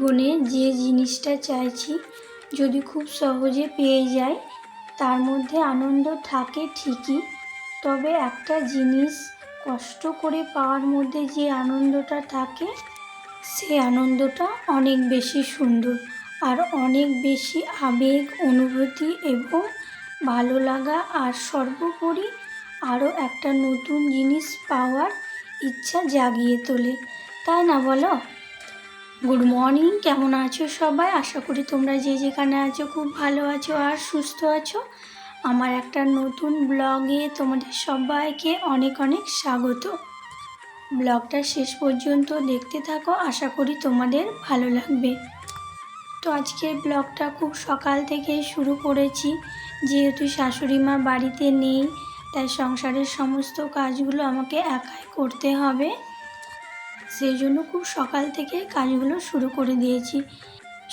জীবনে যে জিনিসটা চাইছি যদি খুব সহজে পেয়ে যাই তার মধ্যে আনন্দ থাকে ঠিকই। তবে একটা জিনিস কষ্ট করে পাওয়ার মধ্যে যে আনন্দটা থাকে, সে আনন্দটা অনেক বেশি সুন্দর আর অনেক বেশি আবেগ, অনুভূতি এবং ভালো লাগা আর সর্বোপরি আরও একটা নতুন জিনিস পাওয়ার ইচ্ছা জাগিয়ে তোলে। তাই না বলো? গুড মর্নিং কেমন আছো সবাই? আশা করি তোমরা যে যেখানে আছো খুব ভালো আছো আর সুস্থ আছো। আমার একটা নতুন ব্লগে তোমাদের সবাইকে অনেক অনেক স্বাগত। ব্লগটা শেষ পর্যন্ত দেখতে থাকো, আশা করি তোমাদের ভালো লাগবে। তো আজকের ব্লগটা খুব সকাল থেকেই শুরু করেছি। যেহেতু শাশুড়ি মা বাড়িতে নেই, তাই সংসারের সমস্ত কাজগুলো আমাকে একাই করতে হবে। সেই জন্য খুব সকাল থেকে কাজগুলো শুরু করে দিয়েছি।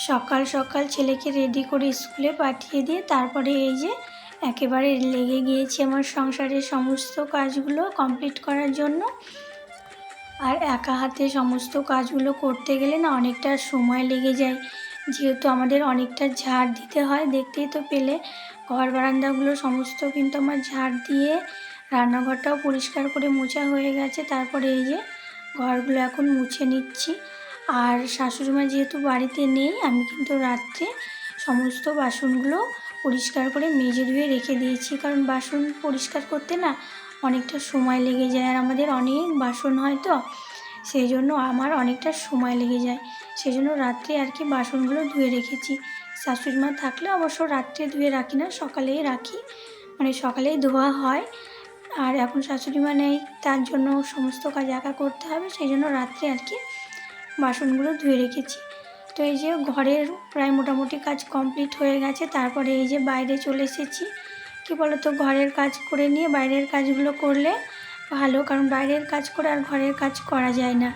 সকাল সকাল ছেলেকে রেডি করে স্কুলে পাঠিয়ে দিয়ে তারপরে এই যে একেবারে লেগে গিয়েছি আমার সংসারের সমস্ত কাজগুলো কমপ্লিট করার জন্য। আর একা হাতে সমস্ত কাজগুলো করতে গেলে না অনেকটা সময় লেগে যায়। যেহেতু আমাদের অনেকটা ঝাড় দিতে হয়, দেখতেই তো পেলে। ঘর বারান্দাগুলো সমস্ত কিন্তু আমার ঝাড় দিয়ে রান্নাঘরটাও পরিষ্কার করে মোছা হয়ে গেছে। তারপরে এই যে ঘরগুলো এখন মুছে নিচ্ছি। আর শাশুড়িমা যেহেতু বাড়িতে নেই, আমি কিন্তু রাত্রে সমস্ত বাসনগুলো পরিষ্কার করে মেজে ধুয়ে রেখে দিয়েছি। কারণ বাসন পরিষ্কার করতে না অনেকটা সময় লেগে যায়, আর আমাদের অনেক বাসন হয় তো, সেই জন্য আমার অনেকটা সময় লেগে যায়। সেই জন্য রাত্রে আর কি বাসনগুলো ধুয়ে রেখেছি। শাশুড়ি মা থাকলে অবশ্য রাত্রে ধুয়ে রাখি না, সকালেই রাখি। মানে সকালেই ধোয়া হয়। আর এখন শাশুড়ি মা নেই, তার জন্য সমস্ত কাজ একা করতে হবে, সেই জন্য রাত্রে আর কি বাসনগুলো ধুয়ে রেখেছি। তো এই যে ঘরের প্রায় মোটামুটি কাজ কমপ্লিট হয়ে গেছে, তারপরে এই যে বাইরে চলে এসেছি। কী বলো তো ঘরের কাজ করে নিয়ে বাইরের কাজগুলো করলে ভালো, কারণ বাইরের কাজ করে আর ঘরের কাজ করা যায় না।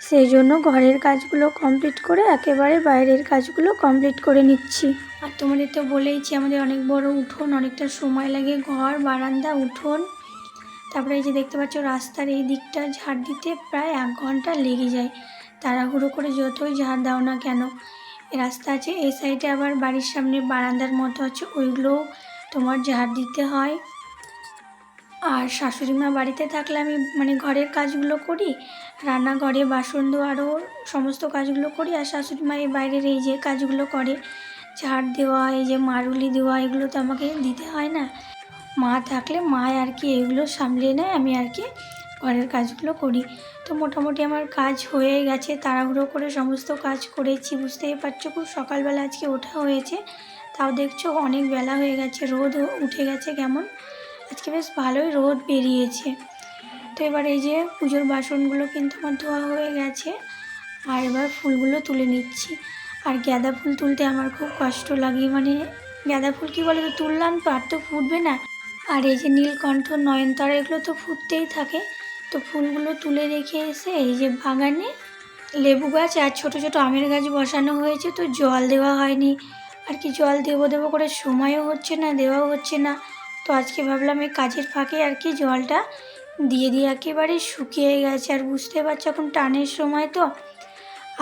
সেই জন্য ঘরের কাজগুলো কমপ্লিট করে একেবারে বাইরের কাজগুলো কমপ্লিট করে নিচ্ছি। আর তোমাদের তো বলেইছি আমাদের অনেক বড় উঠোন, অনেকটা সময় লাগে ঘর, বারান্দা, উঠোন। তারপরে এই যে দেখতে পাচ্ছ রাস্তার এই দিকটা ঝাড় দিতে প্রায় এক ঘণ্টা লেগে যায়। তাড়াহুড়ো করে যতই ঝাড় দাও না কেন রাস্তা আছে, এই সাইডে আবার বাড়ির সামনে বারান্দার মতো আছে ওইগুলোও তোমার ঝাড় দিতে হয়। আর শাশুড়ি মা বাড়িতে থাকলে আমি মানে ঘরের কাজগুলো করি, রান্নাঘরে, বাসন ধোয়ারও সমস্ত কাজগুলো করি, আর শাশুড়ি মা এই বাইরের এই যে কাজগুলো করে ঝাড় দেওয়া, এই যে মারুলি দেওয়া, এগুলো তো আমাকে দিতে হয় না। মা থাকলে মা আর কি এগুলো সামলে নেয়, আমি আর কি ঘরের কাজগুলো করি। তো মোটামুটি আমার কাজ হয়ে গেছে, তাড়াহুড়ো করে সমস্ত কাজ করেছি, বুঝতেই পারছ খুব সকালবেলা আজকে ওঠা হয়েছে। তাও দেখছ অনেক বেলা হয়ে গেছে, রোদ উঠে গেছে কেমন? আজকে বেশ ভালোই রোদ বেরিয়েছে। তো এবার এই যে পুজোর বাসনগুলো কিন্তু আমার ধোয়া হয়ে গেছে, আর এবার ফুলগুলো তুলে নিচ্ছি। আর গাঁদা ফুল তুলতে আমার খুব কষ্ট লাগে মানে গাঁদা ফুল কী বলে তো তুললাম তো আর তো ফুটবে না। আর এই যে নীলকণ্ঠ, নয়নতারা এগুলো তো ফুটতেই থাকে। তো ফুলগুলো তুলে রেখে এসে এই যে বাগানে লেবু গাছ আর ছোট ছোট আমের গাছ বসানো হয়েছে, তো জল দেওয়া হয়নি। আর কি জল দেবো দেবো করে সময়ও হচ্ছে না, দেওয়াও হচ্ছে না। তো আজকে ভাবলাম এই কাজের ফাঁকে আর কি জলটা দিয়ে দিয়ে একেবারে শুকিয়ে গেছে। আর বুঝতে পারছ এখন টানের সময় তো।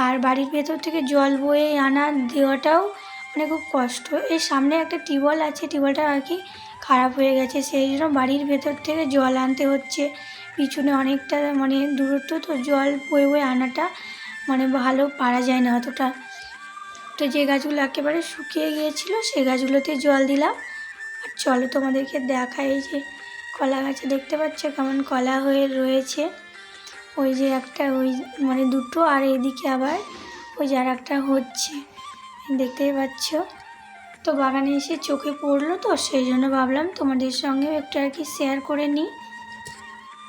আর বাড়ির ভেতর থেকে জল বয়ে আনা দেওয়াটাও মানে খুব কষ্ট। এর সামনে একটা টিউবওয়েল আছে, টিউবওয়েলটা আর কি খারাপ হয়ে গেছে। সেই জন্য বাড়ির ভেতর থেকে জল আনতে হচ্ছে। পিছনে অনেকটা মানে দূরত্ব, তো জল বয়ে বয়ে আনাটা মানে ভালো পারা যায় না অতটা। তো যে গাছগুলো একেবারে শুকিয়ে গিয়েছিল, সেই গাছগুলোতে জল দিলাম। আর চলো তোমাদেরকে দেখাই যে কলা গাছে দেখতে পাচ্ছ কেমন কলা হয়ে রয়েছে। ওই যে একটা, ওই মানে দুটো আর এইদিকে আবার ওই যে আর একটা হচ্ছে। দেখতেই পাচ্ছ? তো বাগানে এসে চোখে পড়ল তো, সেই জন্য ভাবলাম তোমাদের সঙ্গেও একটু আর কি শেয়ার করে নিই।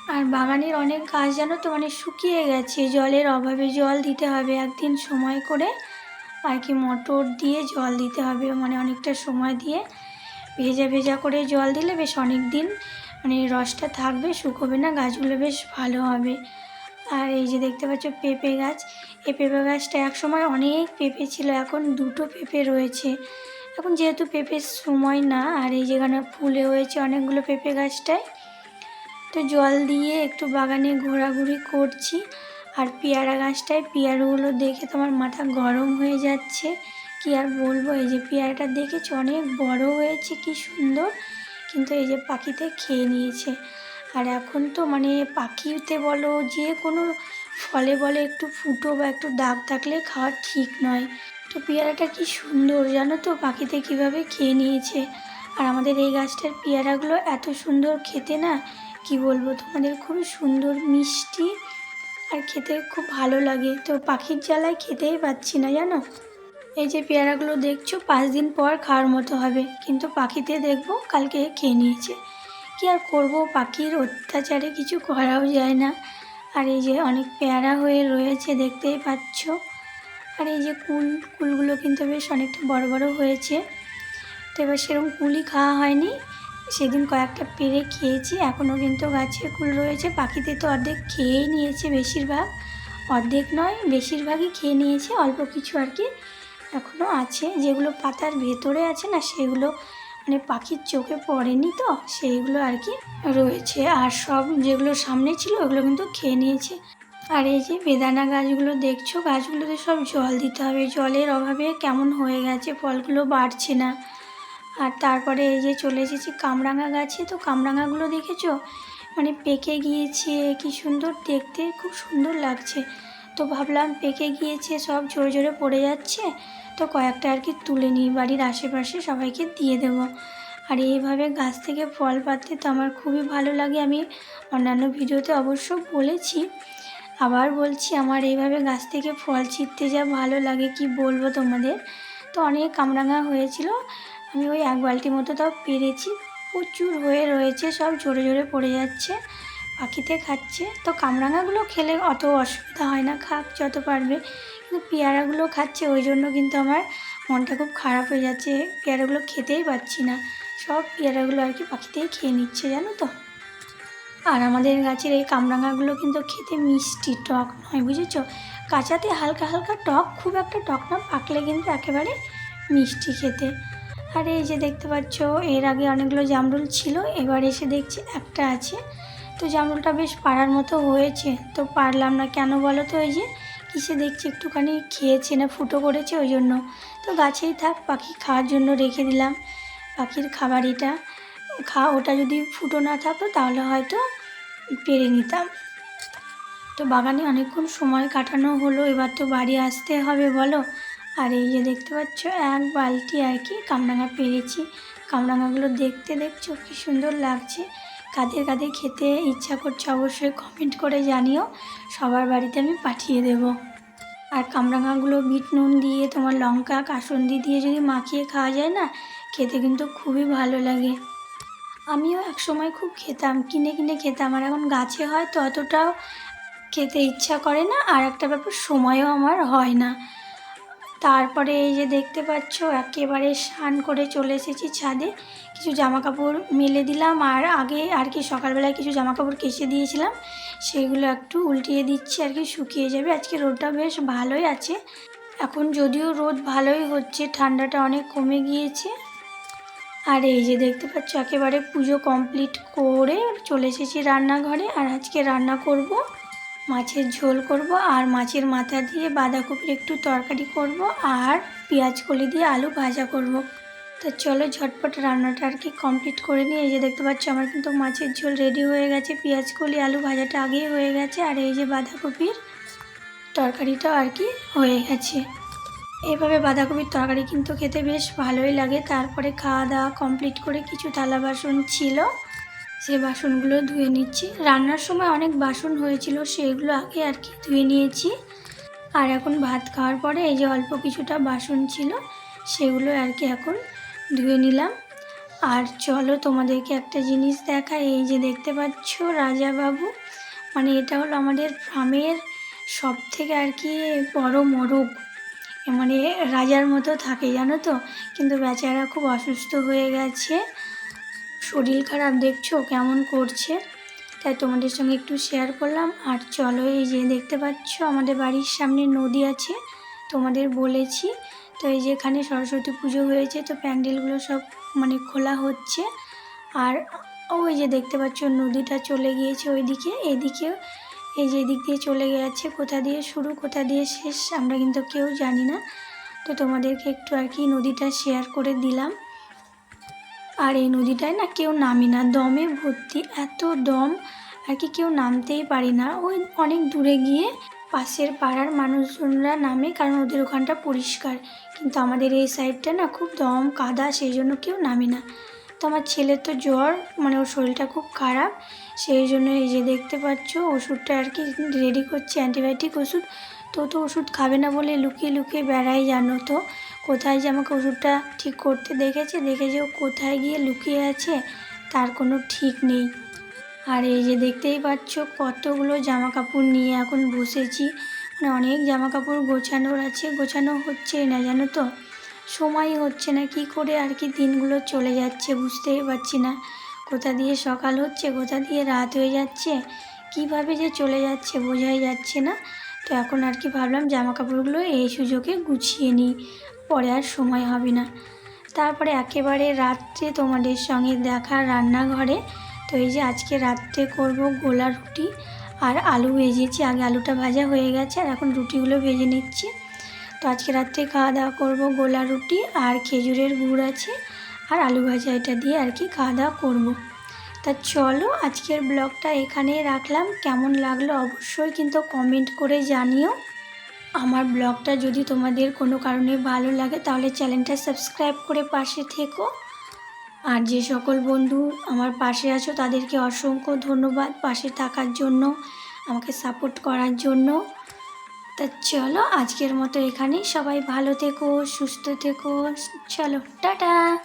আর বাগানের অনেক গাছ জানো তো মানে শুকিয়ে গেছে। জলের অভাবে জল দিতে হবে একদিন সময় করে। আর কি মোটর দিয়ে জল দিতে হবে মানে অনেকটা সময় দিয়ে। ভেজা ভেজা করে জল দিলে বেশ অনেক দিন মানে রসটা থাকবে, শুকোবে না, গাছগুলো বেশ ভালো হবে। আর এই যে দেখতে পাচ্ছ পেঁপে গাছ। এই পেঁপে গাছটা একসময় অনেক পেঁপে ছিল, এখন দুটো পেঁপে রয়েছে। এখন যেহেতু পেঁপের সময় না, আর এই যেখানে ফুলে হয়েছে অনেকগুলো পেঁপে গাছটায়, তো জল দিয়ে একটু বাগানে ঘোরাঘুরি করছি। আর পেয়ারা গাছটায়, পেয়ারাগুলো দেখে তোমার মাথা গরম হয়ে যাচ্ছে। কি আর বলব, এই যে পেয়ারাটা দেখেছ, অনেক বড় হয়েছে, কি সুন্দর। কিন্তু এই যে পাখিতে খেয়ে নিয়েছে। আর এখন তো মানে পাখিতে বলো, যে কোনো ফলে বলে, একটু ফুটো বা একটু দাগ থাকলে খাওয়া ঠিক নয়। তো পেয়ারাটা কি সুন্দর, জানো তো? পাখিতে কীভাবে খেয়ে নিয়েছে। আর আমাদের এই গাছটার পেয়ারাগুলো এত সুন্দর খেতে না, কি বলব তোমাদের? খুব সুন্দর, মিষ্টি আর খেতে খুব ভালো লাগে। তো পাখির জ্বালায় খেতেই পাচ্ছি না, জানো? এই যে পেয়ারাগুলো দেখছ, পাঁচ দিন পর খাওয়ার মতো হবে। কিন্তু পাখিতে দেখব কালকে খেয়ে নিয়েছে। কি আর করব? পাখির অত্যাচারে কিছু করাও যায় না। আর এই যে অনেক পেয়ারা হয়ে রয়েছে, দেখতেই পাচ্ছ। আর এই যে কুল, কুলগুলো কিন্তু বেশ অনেকটা বড় বড় হয়েছে। তো এবার সেরকম কুলই খাওয়া হয়নি। সেদিন কয়েকটা পেরে খেয়েছি, এখনও কিন্তু গাছে কুল রয়েছে। পাখিতে তো অর্ধেক খেয়েই নিয়েছে বেশিরভাগ। অর্ধেক নয়, বেশিরভাগই খেয়ে নিয়েছে। অল্প কিছু আর কি এখনও আছে। যেগুলো পাতার ভেতরে আছে না, সেগুলো মানে পাখির চোখে পড়েনি তো, সেইগুলো আর কি রয়েছে। আর সব যেগুলো সামনে ছিল, ওগুলো কিন্তু খেয়ে নিয়েছে। আর এই যে বেদানা গাছগুলো দেখছ, গাছগুলোতে সব জল দিতে হবে। জলের অভাবে কেমন হয়ে গেছে, ফলগুলো বাড়ছে না। আর তারপরে এই যে চলে এসেছি কামরাঙা গাছে। তো কামরাঙাগুলো দেখেছ? মানে পেকে গিয়েছে, কি সুন্দর দেখতে, খুব সুন্দর লাগছে। তো ভাবলাম পেকে গিয়েছে, সব জোরে জোরে পড়ে যাচ্ছে। তো কয়েকটা আর কি তুলে নিই, বাড়ির আশেপাশে সবাইকে দিয়ে দেব। আর এইভাবে গাছ থেকে ফল পাততে তো আমার খুবই ভালো লাগে, আমি অন্যান্য ভিডিওতে অবশ্য বলেছি। আবার বলছি, আমার এইভাবে গাছ থেকে ফল ছিঁড়তে যা ভালো লাগে, কি বলব তোমাদের? তো অনেক কামরাঙা হয়েছিল, আমি ওই এক বালতি মতো তাও পেরেছি। প্রচুর হয়ে রয়েছে, সব জোরে জোরে পড়ে যাচ্ছে। পাখিতে খাচ্ছে। তো কামরাঙাগুলো খেলে অত অসুবিধা হয় না, খাক যত পারবে। কিন্তু পেয়ারাগুলো খাচ্ছে, ওই জন্য কিন্তু আমার মনটা খুব খারাপ হয়ে যাচ্ছে। পেয়ারাগুলো খেতেই পাচ্ছি না। সব পেয়ারাগুলো আর কি পাখিতেই খেয়ে নিচ্ছে, জানো তো? আর আমাদের গাছের এই কামরাঙাগুলো কিন্তু খেতে মিষ্টি টক নয়, বুঝেছ? কাঁচাতে হালকা হালকা টক, খুব একটা টক না, পাকলে কিন্তু একেবারে মিষ্টি খেতে। আর এই যে দেখতে পাচ্ছ, এর আগে অনেকগুলো জামরুল ছিল, এবার এসে দেখছি একটা আছে। তো জামরুলটা বেশ পাড়ার মতো হয়েছে। তো পারলাম না কেন বলো তো ওই যে, কিসে দেখছি একটুখানি খেয়েছে না ফুটো করেছে ওই জন্য। তো গাছেই থাক, পাখি খাওয়ার জন্য রেখে দিলাম পাখির খাবার এটা খা, ওটা যদি ফুটো না থাকতো তাহলে হয়তো পেরে নিতাম। তো বাগানে অনেকক্ষণ সময় কাটানো হলো, এবার তো বাড়ি আসতে হবে বলো। আর এই যে দেখতে পাচ্ছ, এক বালতি আর কি কামরাঙা পেরেছি। কামরাঙাগুলো দেখতে দেখছ, কি সুন্দর লাগছে। কাদের কাদের খেতে ইচ্ছা করছে অবশ্যই কমেন্ট করে জানিও। সবার বাড়িতে আমি পাঠিয়ে দেব। আর কামরাঙাগুলো বিট নুন দিয়ে, তোমার লঙ্কা, কাসন্দি দিয়ে যদি মাখিয়ে খাওয়া যায় না, খেতে কিন্তু খুবই ভালো লাগে। আমিও এক সময় খুব খেতাম, কিনে কিনে খেতাম। আর এখন গাছে হয় তো অতটাও খেতে ইচ্ছা করে না, আর একটা ব্যাপার সময়ও আমার হয় না। তারপরে এই যে দেখতে পাচ্ছ, একেবারে স্নান করে চলে এসেছি ছাদে। কিছু জামা কাপড় মেলে দিলাম, আর আগে আর কি সকালবেলায় কিছু জামা কাপড় কেচে দিয়েছিলাম, সেগুলো একটু উল্টিয়ে দিচ্ছি, আর কি শুকিয়ে যাবে। আজকে রোদটা বেশ ভালোই আছে। এখন যদিও রোদ ভালোই হচ্ছে, ঠান্ডাটা অনেক কমে গিয়েছে। আর এই যে দেখতে পাচ্ছ, একেবারে পুজো কমপ্লিট করে চলে এসেছি রান্নাঘরে, আর আজকে রান্না করব মাছের ঝোল করব আর মাছের মাথা দিয়ে বাঁধাকপির একটু তরকারি করব আর পেঁয়াজ কলি দিয়ে আলু ভাজা করব। তো চলো ঝটপট রান্নাটা আর কি কমপ্লিট করে নিয়ে এই যে দেখতে পাচ্ছ, আমার কিন্তু মাছের ঝোল রেডি হয়ে গেছে। পেঁয়াজ কলি, আলু ভাজাটা আগেই হয়ে গেছে আর এই যে বাঁধাকপির তরকারিটাও আর কি হয়ে গেছে। এইভাবে বাঁধাকপির তরকারি কিন্তু খেতে বেশ ভালোই লাগে। তারপরে খাওয়া দাওয়া কমপ্লিট করে কিছু থালা বাসন ছিল। সেই বাসনগুলো ধুয়ে নিচ্ছি। রান্নার সময় অনেক বাসন হয়েছিল, সেগুলো আগে আর কি ধুয়ে নিয়েছি। আর এখন ভাত খাওয়ার পরে এই যে অল্প কিছুটা বাসন ছিল, সেগুলো আর কি এখন ধুয়ে নিলাম। আর চলো তোমাদেরকে একটা জিনিস দেখাই, এই যে দেখতে পাচ্ছ রাজাবাবু। মানে এটা হলো আমাদের ফার্মের সব থেকে আর কি বড় মোরগ। মানে রাজার মতো থাকে, জানো তো? কিন্তু বেচারা খুব অসুস্থ হয়ে গেছে। শরীর খারাপ, দেখছ? কেমন করছে? তাই তোমাদের সঙ্গে একটু শেয়ার করলাম। আর চলো এই যে দেখতে পাচ্ছ, আমাদের বাড়ির সামনে নদী আছে, তোমাদের বলেছি। তো এই যে এখানে সরস্বতী পুজো হয়েছে, তো প্যান্ডেলগুলো সব মানে খোলা হচ্ছে। আর ওই যে দেখতে পাচ্ছ, নদীটা চলে গিয়েছে ওইদিকে। এদিকে এই যে এদিক দিয়ে চলে গেছে, কোথা দিয়ে শুরু, কোথা দিয়ে শেষ, আমরা কিন্তু কেউ জানি না। তো তোমাদেরকে একটু আর কি নদীটা শেয়ার করে দিলাম। আর এই নদীটায় না কেউ নামি না। দমে ভর্তি, এত দম, আর কি কেউ নামতেই পারি না। ওই অনেক দূরে গিয়ে পাশের পাড়ার মানুষজনরা নামে কারণ ওদের ওখানটা পরিষ্কার। কিন্তু আমাদের এই সাইডটা না খুব দম, কাদা সেই জন্য কেউ নামে না। তো আমার ছেলের তো জ্বর মানে ওর শরীরটা খুব খারাপ। সেই জন্য এই যে দেখতে পাচ্ছ, ওষুধটা আর কি রেডি করছে অ্যান্টিবায়োটিক ওষুধ। তো তো ওষুধ খাবে না বলে লুকিয়ে লুকিয়ে বেড়াই জানো তো। কোথায় যে আমাকে ওষুধটা ঠিক করতে দেখেছে দেখে যে ও কোথায় গিয়ে লুকিয়ে আছে, তার কোনো ঠিক নেই। আর এই যে দেখতেই পাচ্ছ, কতগুলো জামা কাপড় নিয়ে এখন বসেছি। মানে অনেক জামা কাপড় গোছানোর আছে। গোছানো হচ্ছে না জানো তো? সময় হচ্ছে না। কি করে আর কি দিনগুলো চলে যাচ্ছে বুঝতেই পারছি না। কোথা দিয়ে সকাল হচ্ছে, কোথা দিয়ে রাত হয়ে যাচ্ছে, কীভাবে যে চলে যাচ্ছে বোঝাই যাচ্ছে না। তো এখন আর কি ভাবলাম জামা কাপড়গুলো এই সুযোগে গুছিয়ে নিই। পরে আর সময় হবে না। তারপরে একেবারে রাত্রে তোমাদের সঙ্গে দেখা রান্নাঘরে। তো এই যে আজকে রাত্রে করব গোলা রুটি আর আলু ভেজেছি। আগে আলুটা ভাজা হয়ে গেছে আর এখন রুটিগুলো ভেজে নিচ্ছি। তো আজকে রাত্রে খাওয়া দাওয়া করব গোলা রুটি আর খেজুরের গুড় আছে আর আলু ভাজা এটা দিয়ে আর কি খাওয়া দাওয়া করব। তা চলো আজকের ব্লগটা এখানেই রাখলাম। কেমন লাগল অবশ্যই কিন্তু কমেন্ট করে জানিও। আমার ব্লগটা যদি তোমাদের কোনো কারণে ভালো লাগে, তাহলে চ্যানেলটা সাবস্ক্রাইব করে পাশে থেকো। আর যে সকল বন্ধু আমার পাশে আছো, তাদেরকে অসংখ্য ধন্যবাদ পাশে থাকার জন্য, আমাকে সাপোর্ট করার জন্য। তা চলো, আজকের মতো এখানেই। সবাই ভালো থেকো, সুস্থ থেকো। চলো, টাটা।